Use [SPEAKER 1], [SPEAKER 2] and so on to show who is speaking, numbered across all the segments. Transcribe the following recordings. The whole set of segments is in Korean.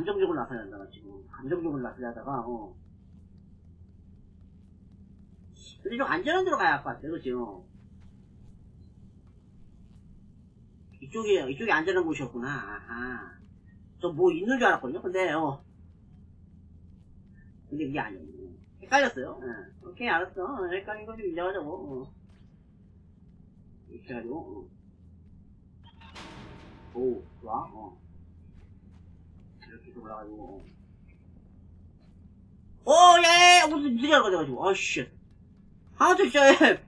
[SPEAKER 1] 감정적으로 나서려다가 지금 감정적으로 나서려다가 어. 근데 좀 안전한 데로 가야 할 것 같아요, 그죠? 이쪽이 이쪽이 안전한 곳이었구나. 아하. 저뭐 있는 줄 알았거든요. 근데 어. 근데 이게 아니에요. 헷갈렸어요. 예. 오케이 알았어. 어, 헷갈린 거 좀 인정하자고. 어. 이렇게 해가지고. 어. 오 좋아. 어. 이렇게 해서 올라가지고. 어. 오, 예, 예, 무슨 일이 알아가지고. 아, 씨. 아, 저, 진짜, 예.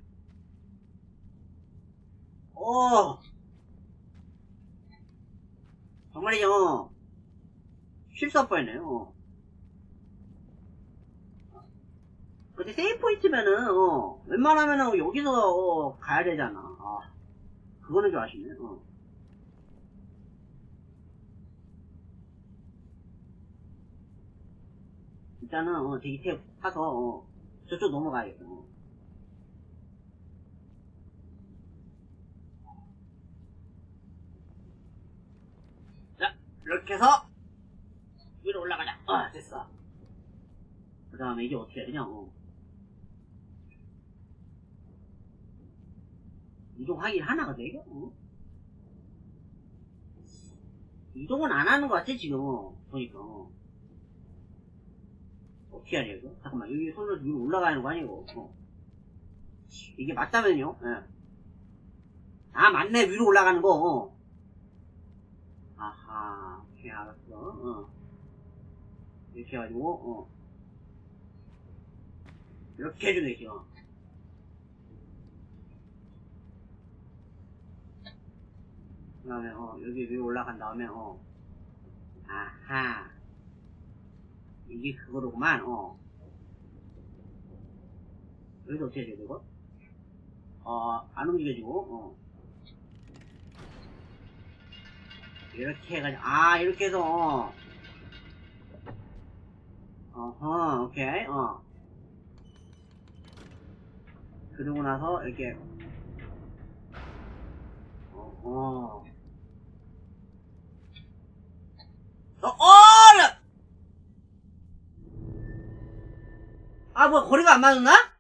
[SPEAKER 1] 어. 정말이죠. 실수할 뻔했네요. 어. 근데 세이프 포인트면은, 어, 웬만하면은 여기서, 어, 가야 되잖아. 아, 그거는 좀 아쉽네, 어. 일단은, 어, 대기태 타서, 어, 저쪽 넘어가야겠다. 어. 자, 이렇게 해서, 위로 올라가자. 아, 됐어. 그 다음에 이제 어떻게 해야 되냐, 어. 이동 하긴 하나, 근데, 이거? 어? 이동은 안 하는 것 같아, 지금, 어, 보니까. 어. 어떻게 하냐, 이거? 잠깐만, 여기 손으로 위로 올라가는 거 아니고, 어. 이게 맞다면요, 예. 아, 맞네, 위로 올라가는 거, 어. 아하, 오케이, 알았어, 어. 이렇게 해가지고, 어. 이렇게 해주네, 지금. 그 다음에, 어, 여기 위로 올라간 다음에, 어. 아하. 이게 그거로구만, 어. 여기서 어떻게 해야 돼, 이거? 어, 안 움직여지고, 어. 이렇게 해가지고, 아, 이렇게 해서, 어. 어허, 오케이, 어. 그러고 나서, 이렇게, 어허. 어, 어! 아, 뭐, 거리가 안 맞았나?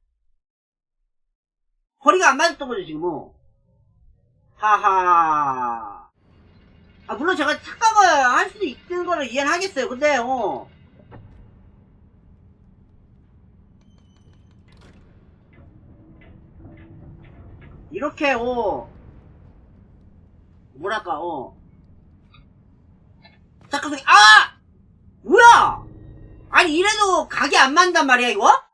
[SPEAKER 1] 거리가 안 맞았던 거죠, 지금, 뭐. 하하. 아, 물론 제가 착각을 할 수도 있는 거를 이해는 하겠어요. 근데, 어. 이렇게, 어. 뭐랄까, 어. 잠깐만, 아! 뭐야! 아니, 이래도 각이 안 맞단 말이야, 이거?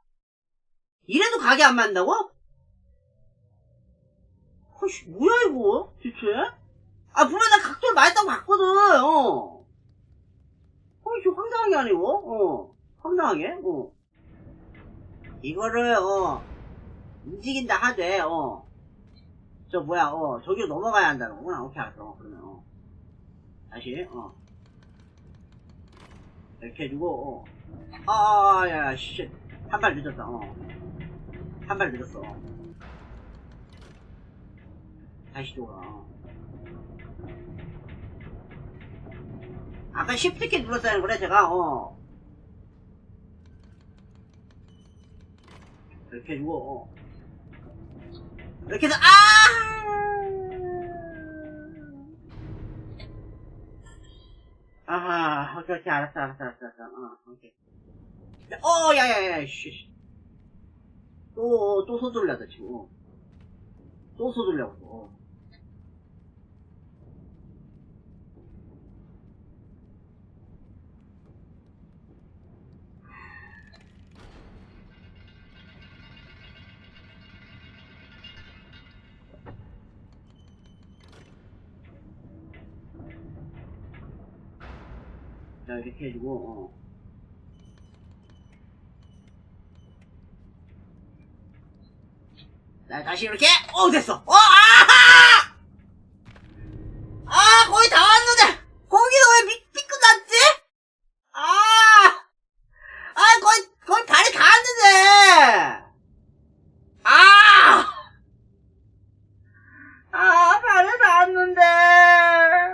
[SPEAKER 1] 이래도 각이 안 맞는다고? 허씨, 뭐야, 이거? 대체? 아, 분명 나 각도를 맞았다고 봤거든, 어. 허씨, 황당하게 이거? 어. 황당하게, 어. 이거를, 어, 움직인다 하되, 어. 저, 뭐야, 어, 저기로 넘어가야 한다는 거구나. 오케이, 알았어. 그러면, 어. 다시, 어. 이렇게 해주고, 어. 아, 아, 야, 씨. 한 발 늦었어, 어. 한 발 늦었어. 다시 돌아. 어. 아까 Shift 키 눌렀다는 거래, 제가, 어. 이렇게 해주고, 어. 이렇게 해서, 아! 아하, 오케이, 오케이, 알았어, 알았어, 알았어, 알았어, 어, 오케이. 어, 야, 야, 야, 씨. 또, 또 서둘려다, 지금. 어. 또 서둘려고, 어. 자, 이렇게 해주고, 어. 다시 이렇게, 어, 됐어! 어, 아하! 아, 거의 다 왔는데! 거기서 왜 삐, 삐끗났지? 아! 아, 거의, 거의 발이 다 왔는데! 아! 아, 발이 다 왔는데!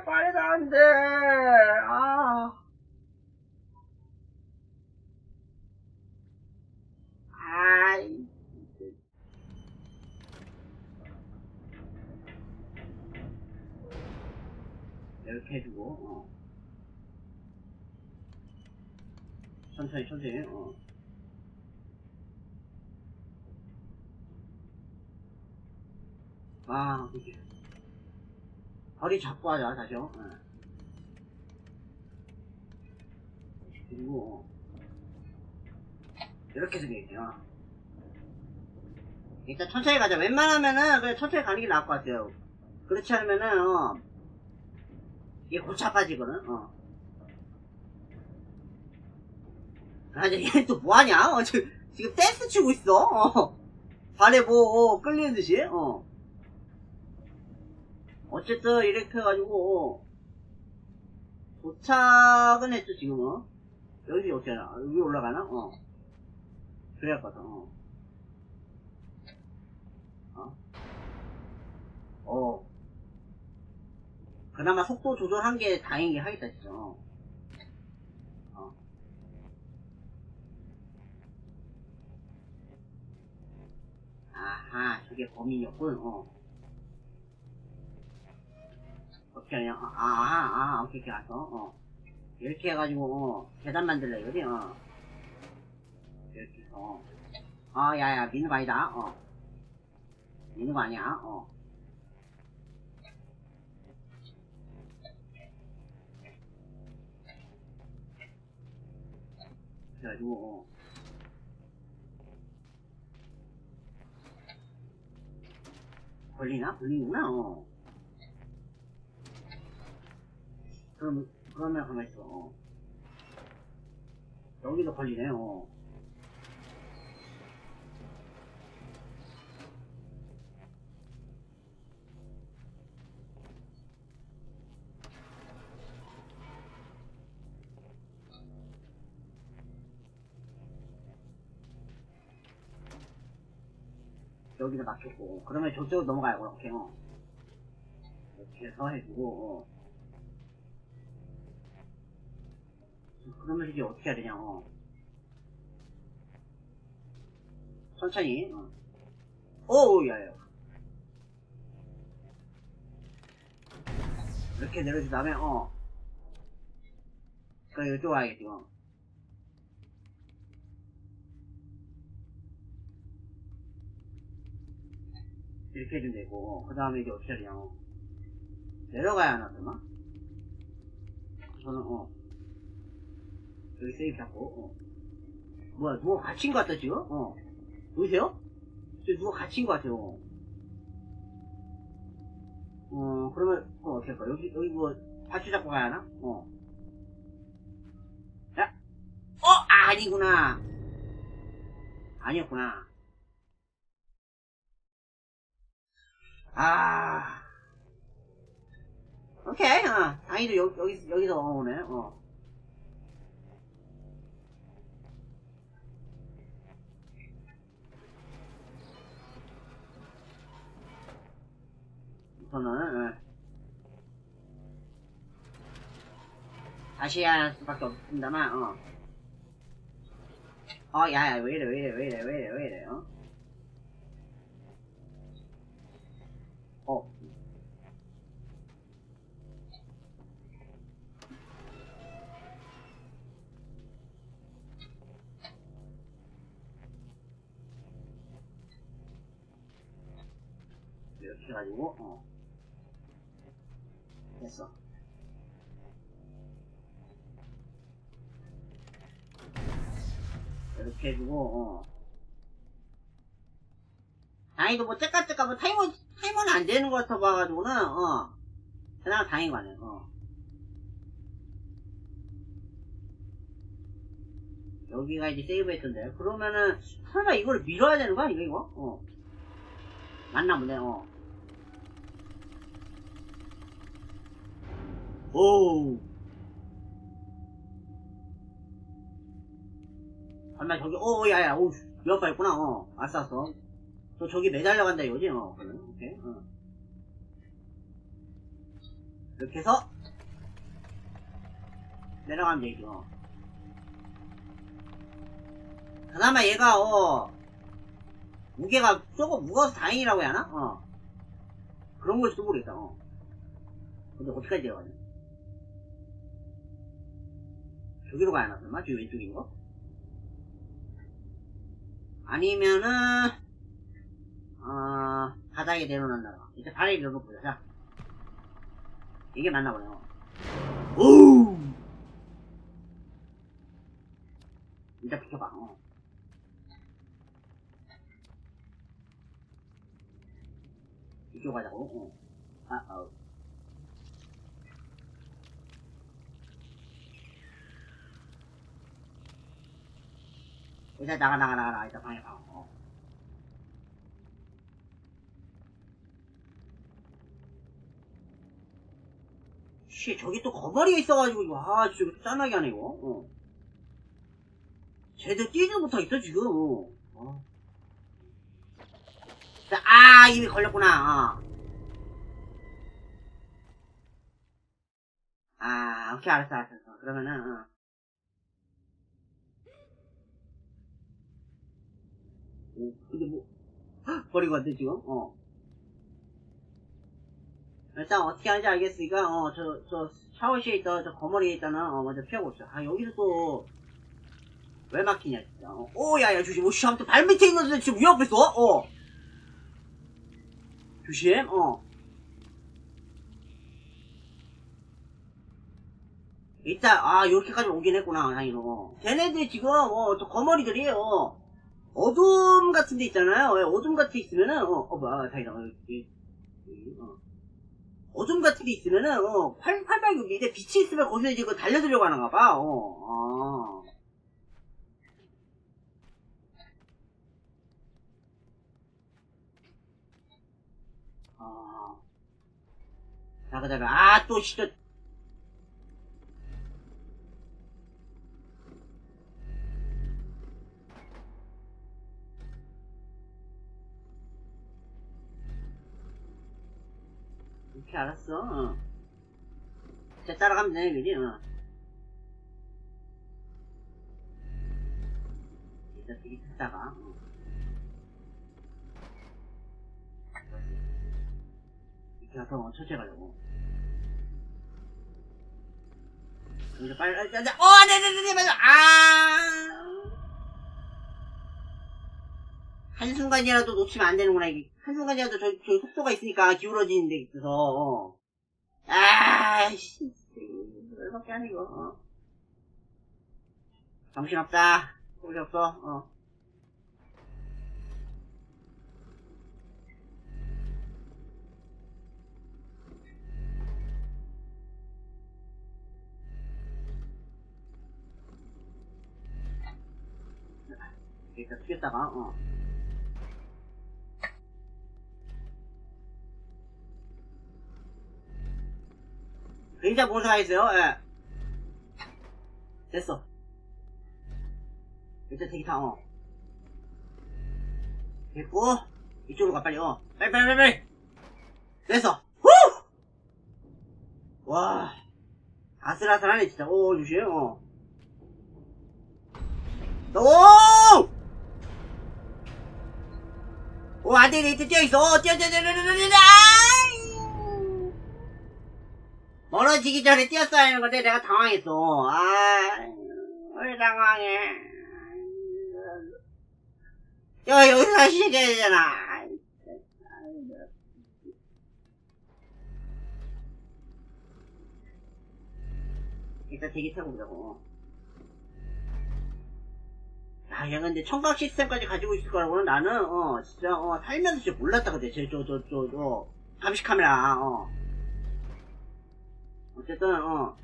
[SPEAKER 1] 발이 다 왔는데! 아. 이렇게 해주고, 어. 천천히, 천천히, 어. 아, 그치. 허리 잡고 하자, 다시, 어. 어. 그리고, 이렇게 생겼죠. 일단 천천히 가자. 웬만하면은, 그냥 천천히 가는 게 나을 것 같아요. 그렇지 않으면은, 어, 이게 골치 아파지거든, 어. 아, 이제 얘는 또 뭐하냐? 어, 지금, 지금 댄스 추고 있어, 어. 발에 뭐, 어, 끌리는 듯이, 어. 어쨌든, 이렇게 해가지고, 어. 도착은 했죠, 지금은. 여기 어떻게 하나? 여기 올라가나? 어. 그래야 할것 같아, 어. 어. 어. 그나마 속도 조절한 게 다행이긴 하겠다, 진짜. 어. 어. 아하, 저게 범인이었군, 어. 어떻게 하냐, 아, 아, 아, 오케이, 오케이, 알았어, 어. 이렇게 해가지고, 어, 계단 만들래, 이거지, 어. 이렇게 해서, 어, 야, 야, 미는 거 아니다, 어. 미는 거 아니야, 어. 그래가지고, 어. 걸리나? 걸리는구나, 어. 그럼, 그러면 가만히 있어, 어. 여기도 걸리네, 어. 여기다 맞췄고, 그러면 저쪽으로 넘어가요, 그렇게, 어. 이렇게 해서 해주고, 어. 그러면 이제 어떻게 해야 되냐, 어. 천천히, 어. 오, 야, 야. 이렇게 내려준 다음에, 어. 그, 이쪽 와야겠지, 어. 이렇게 해주면 되고, 그 다음에 이제 어떻게 어. 내려가야 하나, 설마? 저는, 어. 여기 세이브 잡고, 어. 뭐야, 누가 갇힌 것 같다, 지금? 어. 보이세요? 지금 누가 갇힌 것 같아요. 어. 어, 그러면, 어, 어떻게 할까? 여기, 여기 뭐, 밧줄 잡고 가야 하나? 어. 자, 어, 아, 아니구나. 아니었구나. 아. 오케이, 어. 다행히도 여기, 여기, 여기서 오네, 어. 우선은, 예. 다시 할 수밖에 없습니다만, 어. 어, 야, 야, 왜 이래, 왜 이래, 왜 이래, 왜 이래, 왜 이래, 어? 어. 이렇게 해가지고, 어. 됐어. 이렇게 해주고, 어. 다행히도 뭐, 째까째까 뭐, 타이머, 타이머는 안 되는 것 같아 봐가지고는, 어. 그나마 다행인 거 아니야, 어. 여기가 이제 세이브 했던데. 그러면은, 설마 이걸 밀어야 되는 거야, 이거, 이거? 어. 맞나 보네, 어. 오우. 얼마 저기, 오, 야, 야, 오, 몇 발있구나, 어. 알았어, 알았어. 너 저기 매달려 간다, 이거지? 어, 그래, 오케이, 어. 이렇게 해서, 내려가면 되죠. 어. 그나마 얘가, 어, 무게가 조금 무거워서 다행이라고 해야 하나? 어. 그런 걸 수도 모르겠다, 어. 근데 어디까지 내려가냐? 저기로 가야 하나, 설마? 저기 왼쪽인 거? 아니면은, 어, 바닥에 내려놓는다. 이제 바닥에 내려놓고 보자. 자. 이게 맞나 보네요. 오! 일단 비켜봐, 어. 이쪽 가자고, 어. 아, 어. 일단 나가, 나가, 나가, 나가. 일단 방에 가, 어. 씨, 저기 또 거머리가 있어가지고, 와, 진짜 이거 짠하게 하네, 이거. 어. 쟤들 뛰지도 못하겠어, 지금. 어. 아, 이미 걸렸구나, 어. 아, 오케이, 알았어. 알았어. 그러면은, 어. 오, 근데 뭐, 헉, 버리고 왔네, 지금, 어. 일단 어떻게 하는지 알겠으니까, 어, 저, 저, 샤워실에 있던, 저 거머리에 있다는, 어, 먼저 피하고 있어. 아, 여기서 또, 왜 막히냐, 진짜. 어, 오, 야, 야, 조심. 오, 씨, 아무튼 발 밑에 있는 데 지금 위협했어, 어. 조심, 어. 일단, 아, 요렇게까지 오긴 했구나, 다행히도. 걔네들이 지금, 어, 저 거머리들이, 어, 어둠 같은 데 있잖아요. 예, 어둠 같은 데 있으면은, 어, 어, 뭐야, 다행이다. 어, 여기, 여기, 어. 어둠 같은 데 있으면은, 어, 활, 활발 여기 밑에 빛이 있으면 거기서 이제 그 달려들려고 하는가 봐, 어, 아. 아. 잠깐, 잠깐. 아, 또, 진짜. 이렇게 알았어. 어. 쟤 따라가면 되네, 그지? 어. 일단 되게 듣다가. 어. 이렇게 가서 어, 천천히 가려고. 이제 빨리, 아, 아, 아, 어, 네네네네, 맞아. 아! 한순간이라도 놓치면 안 되는구나, 이게. 한순간이라도 저, 저 속도가 있으니까 기울어지는 데 있어서, 어. 아이씨. 그렇게 하네, 이거, 어. 정신없다. 정신없어, 어. 일단 튀겼다가, 어. 굉장히 봉사가 있어요, 예. 됐어. 일단 대기 타, 어. 됐고, 이쪽으로 가, 빨리, 어. 빨리, 빨리, 빨리, 빨리. 됐어. 후! 와. 아슬아슬하네, 진짜. 오, 조심, 어. 오! 오, 안 돼, 내 뛰어있어. 어, 뛰어, 뛰어, 뛰어, 뛰어, 뛰어, 뛰어, 뛰어. 아이. 멀어지기 전에 뛰었어야 하는 건데 내가 당황했어. 아, 왜 당황해? 야, 여기서 시작해야 되잖아. 일단 대기 타고 보자고. 야, 얘 근데 청각 시스템까지 가지고 있을 거라고는 나는, 어, 진짜, 어, 살면서 진짜 몰랐다, 그때. 저, 저, 저, 저, 저, 감시 카메라, 어. 어쨌든, 어.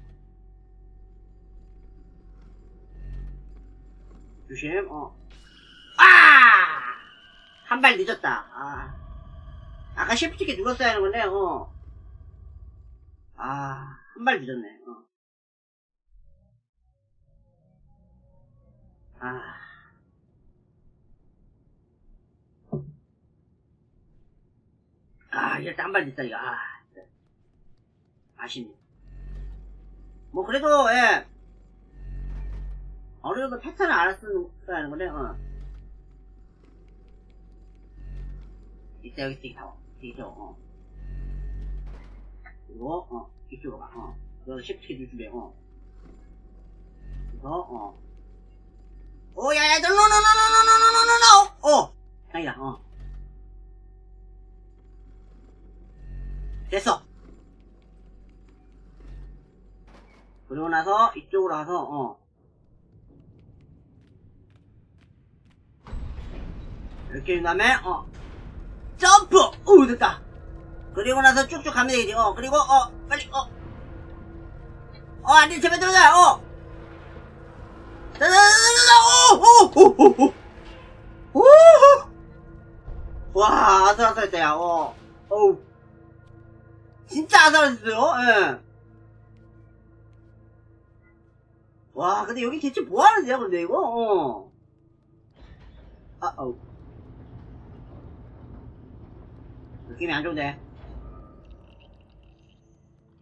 [SPEAKER 1] 조심, 어. 아! 한 발 늦었다, 아. 아까 시프트키 눌렀어야 하는 건데, 어. 아, 한 발 늦었네, 어. 아. 아, 이렇게 한발 늦다, 이거. 아. 아쉽네. 뭐, 그래도, 예. 어느 정도 패턴을 알았으니까 건데, 어. 이때 여기 되게 타워. 되게 어. 그리고, 어, 이쪽으로 가, 어. 너 쉽게 누주배, 어. 어. 오, 야, 야, 노노노노노노노노노노! 어! 다행이다, 어. 됐어. 그리고 나서 이쪽으로 가서, 어. 이렇게 한 다음에, 어. 점프! 오, 됐다. 그리고 나서 쭉쭉 가면 되겠지, 어. 그리고, 어, 빨리, 어. 어, 안 돼, 제발 들어가, 어. 자자자자자, 오, 오, 오, 오, 오. 오! 와, 아슬아슬했다, 야, 어. 어우. 진짜 아슬아슬했어요, 예. 와, 근데 여기 대체 뭐 하는 데야, 근데 이거? 어. 아, 어우. 느낌이 안 좋은데.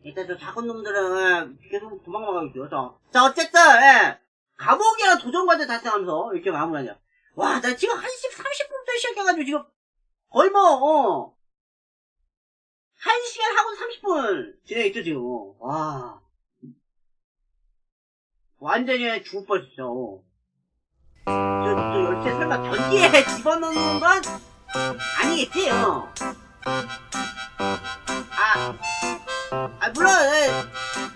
[SPEAKER 1] 일단 저 작은 놈들은 예, 계속 도망가고 저. 자, 어쨌든, 예. 감옥이랑 도전과제 달성하면서 이렇게 마무리하냐. 와, 나 지금 1시 30분부터 시작해가지고 지금 거의 뭐, 어. 1시간 하고 30분 진행했죠, 지금. 와. 완전히 죽을 뻔했어. 저, 저 열쇠 설마 변기에 집어넣는 건 아니겠지, 어. 아, 아, 물론, 예,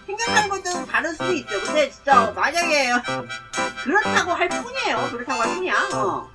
[SPEAKER 1] 생각하는 것들은 다를 수도 있죠. 근데 진짜, 만약에, 그렇다고 할 뿐이에요. 그렇다고 할 뿐이야, 어.